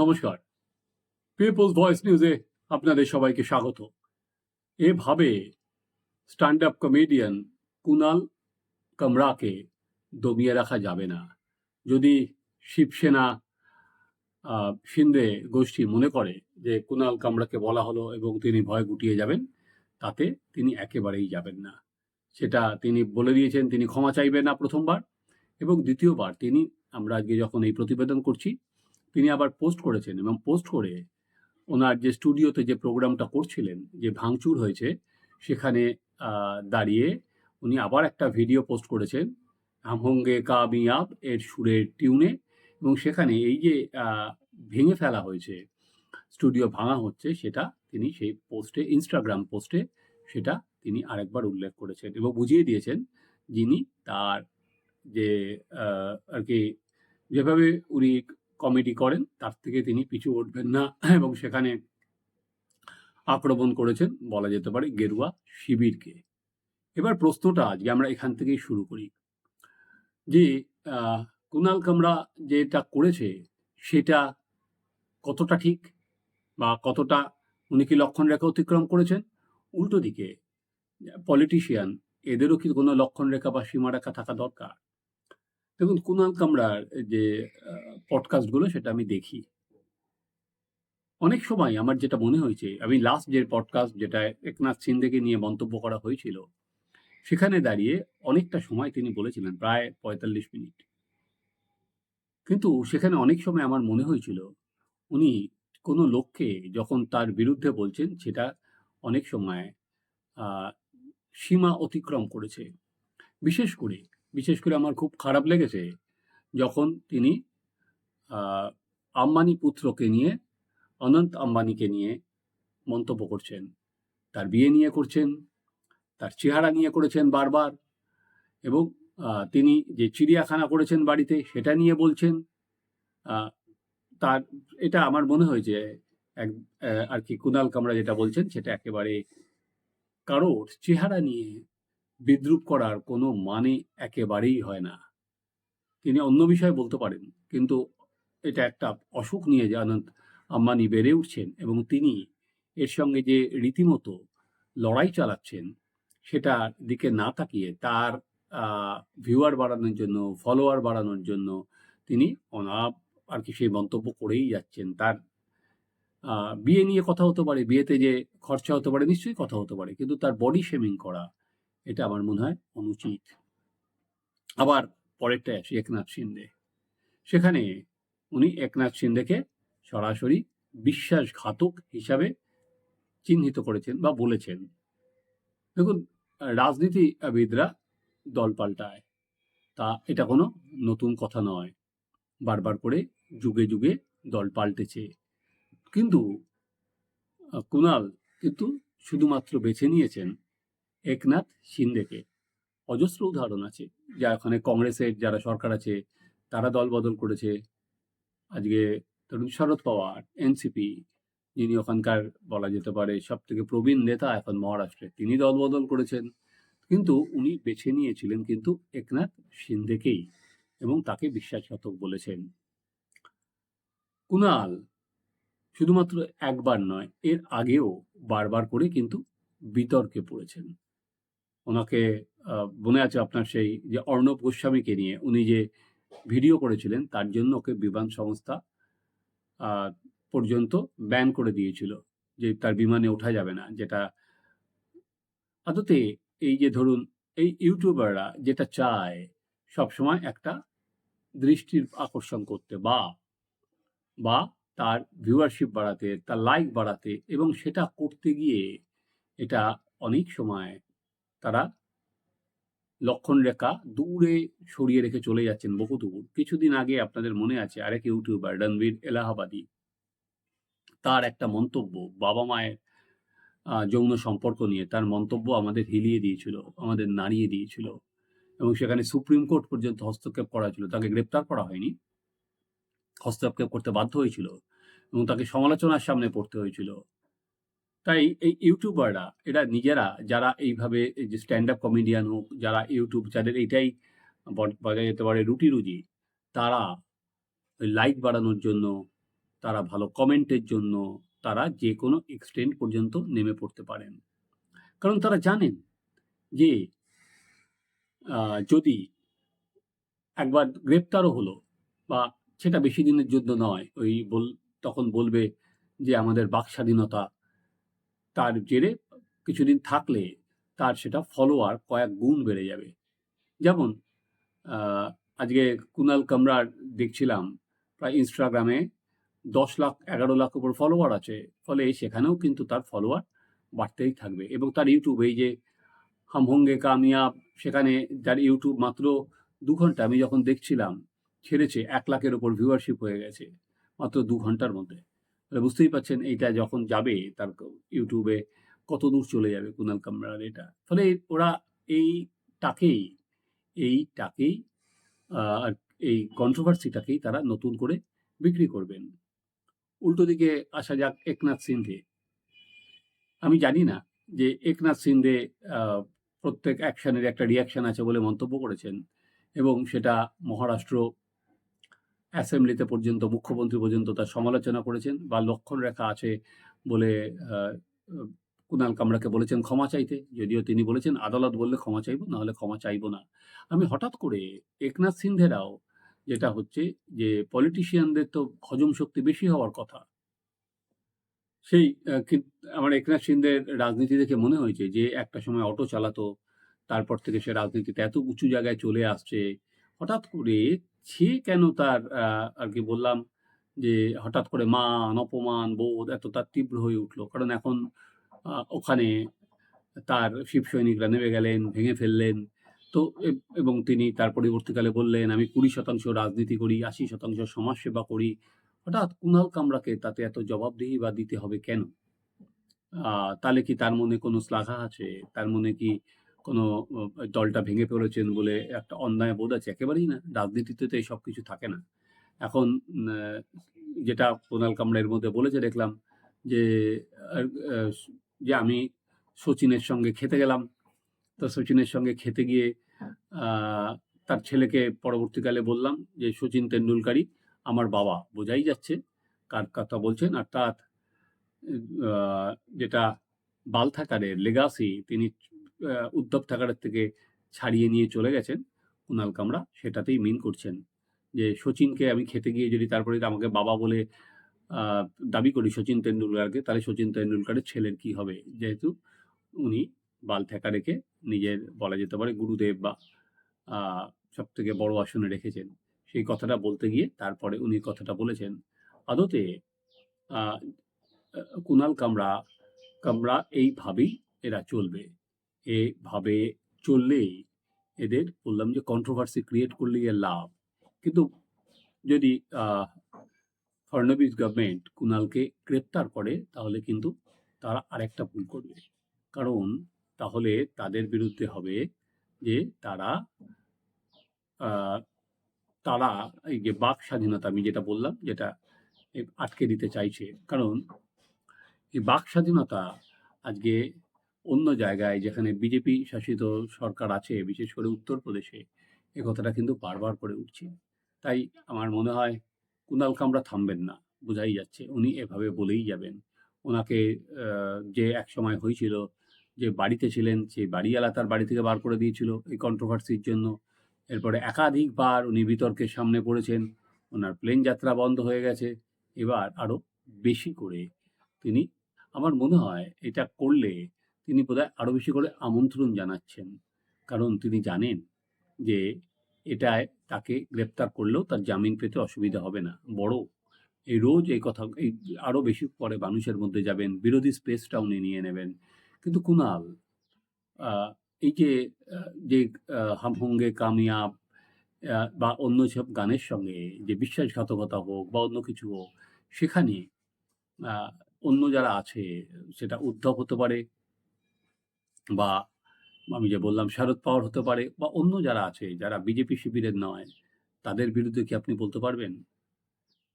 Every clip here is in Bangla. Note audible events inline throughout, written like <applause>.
নমস্কার। পিপলস ভয়েস নিউজে আপনাদের সবাইকে স্বাগত। এভাবে স্ট্যান্ড আপ কমেডিয়ান কুনাল কামরাকে দমিয়ে রাখা যাবে না। যদি শিবসেনা শিন্দে গোষ্ঠী মনে করে যে কুনাল কামরাকে বলা হলো এবং তিনি ভয় গুটিয়ে যাবেন, তাতে তিনি একেবারেই যাবেন না। সেটা তিনি বলে দিয়েছেন, তিনি ক্ষমা চাইবেন না প্রথমবার এবং দ্বিতীয়বার তিনি, আমরা আজকে যখন এই প্রতিবেদন করছি তিনি আবার পোস্ট করেছেন এবং পোস্ট করে ওনার যে স্টুডিওতে যে প্রোগ্রামটা করছিলেন, যে ভাঙচুর হয়েছে, সেখানে দাঁড়িয়ে উনি আবার একটা ভিডিও পোস্ট করেছেন হামহঙ্গে কামিয়াব এর সুরের টিউনে এবং সেখানে এই যে ভেঙে ফেলা হয়েছে স্টুডিও ভাঙা হচ্ছে, সেটা তিনি সেই পোস্টে ইনস্টাগ্রাম পোস্টে সেটা তিনি আরেকবার উল্লেখ করেছেন এবং বুঝিয়ে দিয়েছেন যিনি তার যে আর কি, যেভাবে উনি কমেডি করেন, তার থেকে তিনি পিছু উঠবেন না <laughs> এবং সেখানে আক্রমণ করেছেন, বলা যেতে পারে গেরুয়া শিবিরকে। এবার প্রশ্নটা আজকে আমরা এখান থেকেই শুরু করি। যে কুনাল কামরা যেটা করেছে, সেটা কতটা ঠিক বা কতটা উনি কি লক্ষণ রেখা অতিক্রম করেছেন? উল্টো দিকে, পলিটিশিয়ান, এদেরও কি কোনো লক্ষণ রেখা বা সীমারেখা থাকা দরকার? দেখুন কুনাল কামরার যে পডকাস্টগুলো সেটা আমি দেখি। অনেক সময় আমার যেটা মনে হয়েছে, আমি লাস্ট যে পডকাস্ট যেটা একনাথ সিন্ধেকে নিয়ে মন্তব্য করা হয়েছিল, সেখানে দাঁড়িয়ে অনেকটা সময় তিনি বলেছিলেন, প্রায় পঁয়তাল্লিশ মিনিট। কিন্তু সেখানে অনেক সময় আমার মনে হয়েছিল, উনি কোনো লোককে যখন তার বিরুদ্ধে বলছেন, সেটা অনেক সময় সীমা অতিক্রম করেছে। বিশেষ করে বিশেষ করে আমার খুব খারাপ লেগেছে যখন তিনি আম্বানি পুত্রকে নিয়ে, অনন্ত আম্বানিকে নিয়ে মন্তব্য করছেন। তার বিয়ে নিয়ে করছেন, তার চেহারা নিয়ে করেছেন বারবার এবং তিনি যে চিড়িয়াখানা করেছেন বাড়িতে সেটা নিয়ে বলছেন। তার, এটা আমার মনে হয়েছে এক আর কি কুনাল কামরা যেটা বলছেন সেটা একেবারে কারোর চেহারা নিয়ে বিদ্রুপ করার কোনো মানে একেবারেই হয় না। তিনি অন্য বিষয়ে বলতে পারেন, কিন্তু এটা একটা অসুখ নিয়ে যে অনন্ত আম্বানি বেড়ে উঠছেন এবং তিনি এর সঙ্গে যে রীতিমতো লড়াই চালাচ্ছেন, সেটার দিকে না তাকিয়ে তার ভিউয়ার বাড়ানোর জন্য ফলোয়ার বাড়ানোর জন্য তিনি অনাপ আর কি সেই মন্তব্য করেই যাচ্ছেন। তার বিয়ে নিয়ে কথা হতে পারে, বিয়েতে যে খরচা হতে পারে, নিশ্চয়ই কথা হতে পারে, কিন্তু তার বডি শেমিং করা এটা আমার মনে হয় অনুচিত। আবার পরেরটায় আসি, একনাথ শিন্দে। সেখানে উনি একনাথ শিন্দেকে সরাসরি বিশ্বাসঘাতক হিসাবে চিহ্নিত করেছেন বা বলেছেন। দেখুন, রাজনীতিবিদরা দল পাল্টায়। তা এটা কোনো নতুন কথা নয়। বারবার করে যুগে যুগে দল পাল্টেছে। কিন্তু কুনাল কিন্তু শুধুমাত্র বেছে নিয়েছেন একনাথ শিন্দেকে অজস্র উদাহরণ আছে, যা ওখানে কংগ্রেসের যারা সরকার আছে, তারা দল বদল করেছে। আজকে ধরুন শরদ পাওয়ার, এনসিপি, যিনি ওখানকার বলা যেতে পারে সব থেকে প্রবীণ নেতা এখন মহারাষ্ট্রে, তিনি দল বদল করেছেন। কিন্তু উনি বেছে নিয়েছিলেন কিন্তু একনাথ সিন্ধেকেই এবং তাকে বিশ্বাসঘাতক বলেছেন। কুনাল শুধুমাত্র একবার নয়, এর আগেও বারবার করে কিন্তু বিতর্কে পড়েছেন। ওনাকে মনে আছে আপনার সেই যে অর্ণব গোস্বামীকে নিয়ে উনি যে ভিডিও করেছিলেন, তার জন্য ওকে বিমান সংস্থা পর্যন্ত ব্যান করে দিয়েছিল যে তার বিমানে ওঠা যাবে না, যেটা আদতে এই যে ধরুন, এই ইউটিউবাররা যেটা চায় সবসময় একটা দৃষ্টির আকর্ষণ করতে বা বা তার ভিউয়ারশিপ বাড়াতে, তার লাইক বাড়াতে এবং সেটা করতে গিয়ে এটা অনেক সময় তারা লক্ষণ রেখা দূরে সরিয়ে রেখে চলে যাচ্ছেন বহু দূর কিছুদিন আগে আপনাদের মনে আছে আরেক ইউটিউবার, রণবীর এলাহাবাদী। তার একটা মন্তব্য, বাবা মায়ের যৌন সম্পর্ক নিয়ে তার মন্তব্য আমাদের হিলিয়ে দিয়েছিল, আমাদের নাড়িয়ে দিয়েছিল এবং সেখানে সুপ্রিম কোর্ট পর্যন্ত হস্তক্ষেপ করা ছিল তাকে গ্রেপ্তার করা হয়নি, হস্তক্ষেপ করতে বাধ্য হয়েছিল এবং তাকে সমালোচনার সামনে পড়তে হয়েছিল। তাই এই ইউটিউবাররা, এরা নিজেরা যারা এইভাবে এই যে স্ট্যান্ড আপ কমেডিয়ান হোক, যারা ইউটিউব যাদের এইটাই বজায় যেতে পারে রুটি রুজি তারা লাইক বাড়ানোর জন্য, তারা ভালো কমেন্টের জন্য, তারা যে কোনো এক্সটেন্ট পর্যন্ত নেমে পড়তে পারেন। কারণ তারা জানেন যে যদি একবার গ্রেপ্তারও হলো বা সেটা বেশি দিনের জন্য নয়, ওই বল, তখন বলবে যে আমাদের বাক স্বাধীনতা তার জেরে কিছুদিন থাকলে তার সেটা ফলোয়ার কয়েক গুণ বেড়ে যাবে। যেমন আজকে কুনাল কামরার দেখছিলাম, প্রায় ইনস্টাগ্রামে দশ লাখ, এগারো লাখ উপর ফলোয়ার আছে, ফলে সেখানেও কিন্তু তার ফলোয়ার বাড়তেই থাকবে এবং তার ইউটিউব এই যে হামহঙ্গে কামিয়াব, সেখানে যার ইউটিউব মাত্র দু ঘণ্টা, আমি যখন দেখছিলাম, ছেড়েছে, এক লাখের ওপর ভিউয়ারশিপ হয়ে গেছে, মাত্র দু ঘণ্টার মধ্যে। তাহলে বুঝতেই পারছেন এইটা যখন যাবে তার ইউটিউবে কত দূর চলে যাবে কুনাল কামরার এটা। ফলে ওরা এইটাকেই এইটাকেই আহ, আর এই কন্ট্রোভার্সিটাকেই তারা নতুন করে বিক্রি করবেন। উল্টো দিকে আসা যাক একনাথ সিন্ধে। আমি জানি না যে একনাথ সিন্ধে প্রত্যেক অ্যাকশনের একটা রিয়াকশন আছে বলে মন্তব্য করেছেন এবং সেটা মহারাষ্ট্র অ্যাসেম্বলিতে পর্যন্ত, মুখ্যমন্ত্রী পর্যন্ত তার সমালোচনা করেছেন বা লক্ষণ রেখা আছে বলে কুনাল কামরাকে বলেছেন ক্ষমা চাইতে। যদিও তিনি বলেছেন, আদালত বললে ক্ষমা চাইব, নাহলে ক্ষমা চাইব না। আমি হঠাৎ করে একনাথ সিন্ধেরাও যেটা হচ্ছে যে পলিটিশিয়ানদের তো হজম শক্তি বেশি হওয়ার কথা। সেই আমার একনাথ সিন্ধের রাজনীতি দেখে মনে হয়েছে যে, একটা সময় অটো চালাতো, তারপর থেকে সে রাজনীতিতে এত উঁচু জায়গায় চলে আসছে। হঠাৎ করে সে কেন তার আর কি বললাম যে হঠাৎ করে মান, অপমান, বোধ এত তার তীব্র হয়ে উঠল। কারণ এখন ওখানে তার শিব সৈনিকরা নেমে গেলেন, ভেঙে ফেললেন। তো এবং তিনি তার পরবর্তীকালে বললেন, আমি কুড়ি শতাংশ রাজনীতি করি, আশি শতাংশ সমাজসেবা করি। হঠাৎ কুণাল কামরাকে তাতে এত জবাবদিহি বা দিতে হবে কেন? তাহলে কি তার মনে কোনো শ্লাঘা আছে? তার মনে কি কোনো দলটা ভেঙে পড়েছেন বলে একটা অন্যায় বোধ আছে। একেবারেই না, রাজনীতিতে তো এই সব কিছু থাকে না। এখন যেটা কুনাল কামরা এর মধ্যে বলেছে, দেখলাম যে যে আমি সচিনের সঙ্গে খেতে গেলাম। তো সচিনের সঙ্গে খেতে গিয়ে তার ছেলেকে পরবর্তীকালে বললাম যে, সচিন তেন্ডুলকারই আমার বাবা। বোঝাই যাচ্ছে কার কথা বলছেন। আর তার যেটা বাল থাকারের লেগাসি তিনি উদ্ধব ঠাকারের থেকে ছাড়িয়ে নিয়ে চলে গেছেন কুনাল কামরা। সেটাতেই মিন করছেন যে সচিনকে আমি খেতে গিয়ে যদি তারপরে আমাকে বাবা বলে দাবি করি সচিন তেন্ডুলকারকে, তাহলে সচিন তেন্ডুলকারের ছেলের কি হবে? যেহেতু উনি বাল ঠেকা রেখে নিজের বলা যেতে পারে গুরুদেব বা সব থেকে বড় আসনে রেখেছেন। সেই কথাটা বলতে গিয়ে তারপরে উনি কথাটা বলেছেন, আদতে কুনাল কামরা কামরা এইভাবেই এরা চলবে। এভাবে চললেই এদের বললাম যে কন্ট্রোভার্সি ক্রিয়েট করলেই এর লাভ। কিন্তু যদি ফডনবিস গভর্নমেন্ট কুনালকে গ্রেপ্তার করে, তাহলে কিন্তু তারা আরেকটা ভুল করবে। কারণ তাহলে তাদের বিরুদ্ধে হবে যে তারা তারা এই যে বাক স্বাধীনতা, আমি যেটা বললাম, যেটা আটকে দিতে চাইছে। কারণ এই বাক স্বাধীনতা আজকে অন্য জায়গায় যেখানে বিজেপি শাসিত সরকার আছে, বিশেষ করে উত্তরপ্রদেশে, এ কথাটা কিন্তু বারবার করে উঠছে। তাই আমার মনে হয় কুনাল কামরা থামবেন না, বোঝাই যাচ্ছে উনি এভাবে বলেই যাবেন। ওনাকে যে এক সময় হয়েছিল যে বাড়িতে ছিলেন সেই বাড়িওয়ালা তার বাড়ি থেকে বার করে দিয়েছিল এই কন্ট্রোভার্সির জন্য। এরপরে একাধিকবার উনি বিতর্কের সামনে পড়েছেন ওনার প্লেন যাত্রা বন্ধ হয়ে গেছে, এবার আরও বেশি করে। তিনি, আমার মনে হয় এটা করলে তিনি বোধহয় আরও বেশি করে আমন্ত্রণ জানাচ্ছেন। কারণ তিনি জানেন যে এটায় তাকে গ্রেপ্তার করলেও তার জামিন পেতে অসুবিধা হবে না। বড় এই রোজ এই কথা এই আরও বেশি পরে মানুষের মধ্যে যাবেন বিরোধী স্পেসটা উনি নিয়ে নেবেন। কিন্তু কুনাল এই যে যে আহ, হাম হোঙ্গে কামিয়াব বা অন্য সব গানের সঙ্গে যে বিশ্বাসঘাতকতা হোক বা অন্য কিছু হোক সেখানে অন্য যারা আছে সেটা উদ্ধব হতে পারে বা আমি যে বললাম শারদ পাওয়ার হতে পারে বা অন্য যারা আছে, যারা বিজেপি শিবিরের নয়, তাদের বিরুদ্ধে কি আপনি বলতে পারবেন?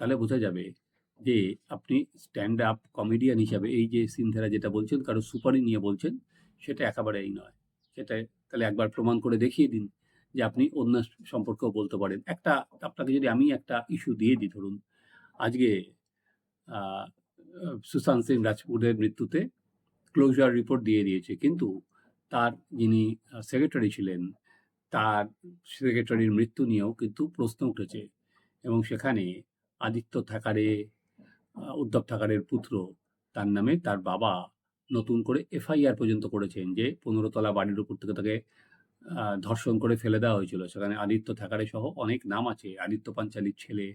তাহলে বোঝা যাবে যে আপনি স্ট্যান্ড আপ কমেডিয়ান হিসাবে এই যে সিনথেরা যেটা বলছেন, কারও সুপারি নিয়ে বলছেন, সেটা একেবারেই নয়। সেটা তাহলে একবার প্রমাণ করে দেখিয়ে দিন যে আপনি অন্য সম্পর্কেও বলতে পারেন। একটা আপনাকে যদি আমি একটা ইস্যু দিয়ে দিই, ধরুন আজকে সুশান্ত সিং রাজপুতের মৃত্যুতে ক্লোজার রিপোর্ট দিয়ে দিয়েছে। কিন্তু তার যিনি সেক্রেটারি ছিলেন, তার সেক্রেটারির মৃত্যু নিয়েও কিন্তু প্রশ্ন উঠেছে। এবং সেখানে আদিত্য থাকারে উদ্ধব ঠাকারের পুত্র, তার নামে তার বাবা নতুন করে এফআইআর পর্যন্ত করেছেন যে পনেরো তলা বাড়ির উপর থেকে তাকে ধর্ষণ করে ফেলে দেওয়া হয়েছিল। সেখানে আদিত্য থাকারে সহ অনেক নাম আছে। আদিত্য পাঞ্চালির ছেলে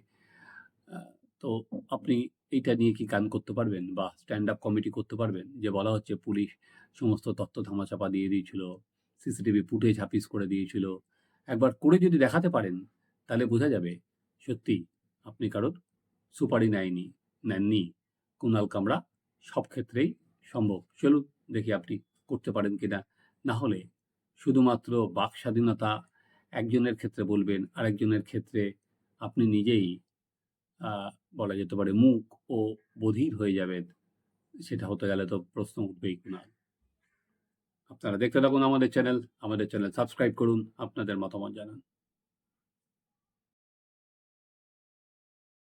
তো আপনি এইটা নিয়ে কি গান করতে পারবেন বা স্ট্যান্ড আপ কমিটি করতে পারবেন? যে বলা হচ্ছে পুলিশ সমস্ত তথ্য ধামাচাপা দিয়ে দিয়েছিল সিসিটিভি ফুটেজ হাফিস করে দিয়েছিল। একবার করে যদি দেখাতে পারেন, তাহলে বোঝা যাবে সত্যি আপনি কারোর সুপারি নেয়নি, নেননি। কুনাল কামরা সব ক্ষেত্রেই সম্ভব। চলুন দেখি আপনি করতে পারেন কিনা। না হলে শুধুমাত্র বাক স্বাধীনতা একজনের ক্ষেত্রে বলবেন, আরেকজনের ক্ষেত্রে আপনি নিজেই বলা যেতে পারে মুখ ও বধির হয়ে যাবে। সেটা হতে গেলে তো প্রশ্ন উঠবেই না। আপনারা দেখতে থাকুন আমাদের চ্যানেল। আমাদের চ্যানেল সাবস্ক্রাইব করুন। আপনাদের মতামত জানান।